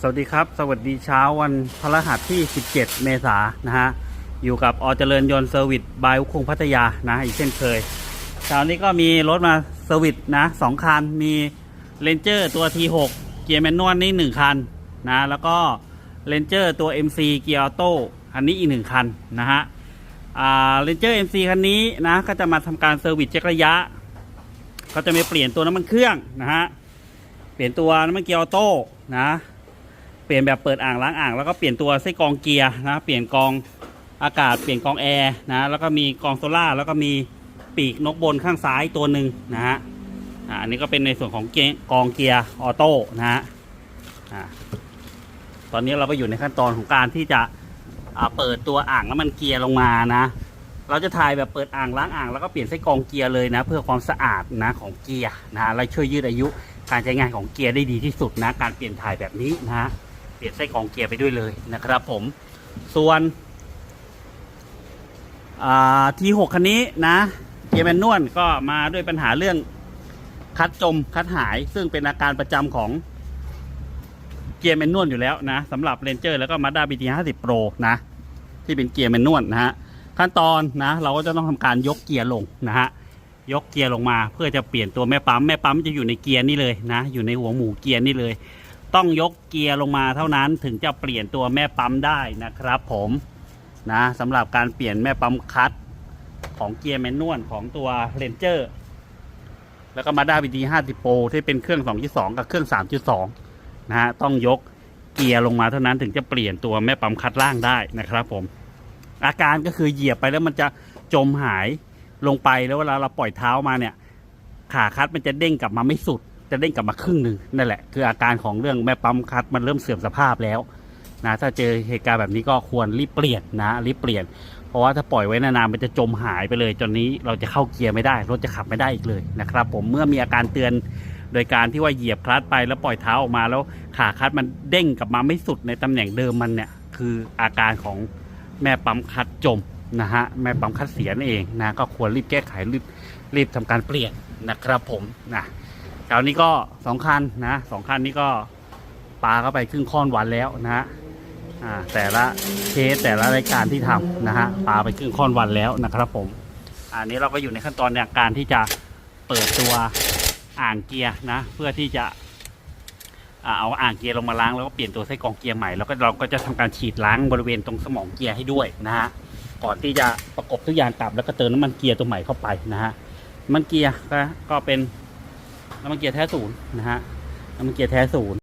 สวัสดีครับ สวัสดีเช้าวันพฤหัสที่ 17 เมษายนนะฮะ อยู่กับอเจริญยนต์เซอร์วิสบายุคงพัทยานะอีกเช่นเคย เช้านี้ก็มีรถมาเซอร์วิสนะสองคัน มีเ a นเจอร์ตัว T6 เกียร์แมนนวลนี่หนึ่งคันนะ แล้วก็เ a นเจอร์ตัว MC เกียร์ออโต้อันนี้อีกหนึ่งคันนะฮะอ่าเ a นเจอร์ MC คันนี้นะก็จะมาทำการเซอร์วิสเช็คระยะ ก็จะมีเปลี่ยนตัวน้ำมันเครื่องนะฮะ เปลี่ยนตัวน้ำมันเกียร์ออโต้นะ เปลี่ยนแบบเปิดอ่างล้างอ่างแล้วก็เปลี่ยนตัวไส้กรองเกียร์นะเปลี่ยนกองอากาศเปลี่ยนกองแอร์นะแล้วก็มีกองโซล่าแล้วก็มีปีกนกบนข้างซ้ายตัวหนึ่งนะฮะอ่าอันนี้ก็เป็นในส่วนของเกียร์กองเกียร์ออโต้นะฮะอ่าตอนนี้เราก็อยู่ในขั้นตอนของการที่จะอ่าเปิดตัวอ่างน้ำมันเกียร์ลงมานะ เราจะถ่ายแบบเปิดอ่างล้างอ่างแล้วก็เปลี่ยนไส้กรองเกียร์เลยนะ เพื่อความสะอาดนะของเกียร์นะและช่วยยืดอายุการใช้งานของเกียร์ได้ดีที่สุดนะ การเปลี่ยนถ่ายแบบนี้นะฮะ ลี่ยนไส้กรองเกียร์ไปด้วยเลยนะครับผม ส่วนทีหกคันนี้นะ เกียร์แมนนวลก็มาด้วยปัญหาเรื่องคัดจมคัดหาย ซึ่งเป็นอาการประจำของเกียร์แมนนวลอยู่แล้วนะสำหรับเรนเจอร์แล้วก็มาด้าบีทีห้าสิบโปรนะ ที่เป็นเกียร์แมนนวลนะฮะขั้นตอนนะ เราก็จะต้องทำการยกเกียร์ลงนะฮะยกเกียร์ลงมาเพื่อจะเปลี่ยนตัวแม่ปั๊มแม่ปั๊มจะอยู่ในเกียร์นี่เลยนะ อยู่ในหัวหมูเกียร์นี่เลย ต้องยกเกียร์ลงมาเท่านั้นถึงจะเปลี่ยนตัวแม่ปั๊มได้นะครับผมนะสำหรับการเปลี่ยนแม่ปั๊มคัตของเกียร์แมนนวลของตัวเรนเจอร์แล้วก็มาด้าบีดีห้าสิบโปรที่เป็นเครื่อง2.2กับเครื่อง3.2นะฮะต้องยกเกียร์ลงมาเท่านั้นถึงจะเปลี่ยนตัวแม่ปั๊มคัดล่างได้นะครับผม อาการก็คือเหยียบไปแล้วมันจะจมหายลงไปแล้วเวลาเราปล่อยเท้ามาเนี่ย ขาคัดมันจะเด้งกลับมาไม่สุด จะเด้งกลับมาครึ่งหนึ่งนั่นแหละคืออาการของเรื่องแม่ปั๊มคัดมันเริ่มเสื่อมสภาพแล้วนะถ้าเจอเหตุการณ์แบบนี้ก็ควรรีบเปลี่ยนนะรีบเปลี่ยน เพราะว่าถ้าปล่อยไว้นานๆมันจะจมหายไปเลย จนนี้เราจะเข้าเกียร์ไม่ได้ รถจะขับไม่ได้อีกเลยนะครับ ผมเมื่อมีอาการเตือนโดยการที่ว่าเหยียบคลัตไปแล้วปล่อยเท้าออกมาแล้วขาคัดมันเด้งกลับมาไม่สุดในตำแหน่งเดิมมันเนี่ยคืออาการของแม่ปั๊มคัดจมนะฮะแม่ปั๊มคัดเสียนเองนะก็ควรรีบแก้ไขรีบรีบทำการเปลี่ยนนะครับผมนะ คราวนี้ก็สองคันนะสองคันนี้ก็ปลาเข้าไปครึ่งค่อนวันแล้วนะฮะอ่าแต่ละเคสแต่ละรายการที่ทำนะฮะปลาไปครึ่งค่อนวันแล้วนะครับผมอันนี้เราก็อยู่ในขั้นตอนในการที่จะเปิดตัวอ่างเกียร์นะ เพื่อที่จะเอาอ่างเกียร์ลงมาล้างแล้วก็เปลี่ยนตัวไส้กรองเกียร์ใหม่แล้วก็เราก็จะทำการฉีดล้างบริเวณตรงสมองเกียร์ให้ด้วยนะฮะก่อนที่จะประกบทุกอย่างกลับแล้วก็เติมน้ำมันเกียร์ตัวใหม่เข้าไปนะฮะน้ำมันเกียร์ก็เป็น น้ำมันเกียร์แท้ศูนย์นะฮะน้ำมันเกียร์แท้ศูนย์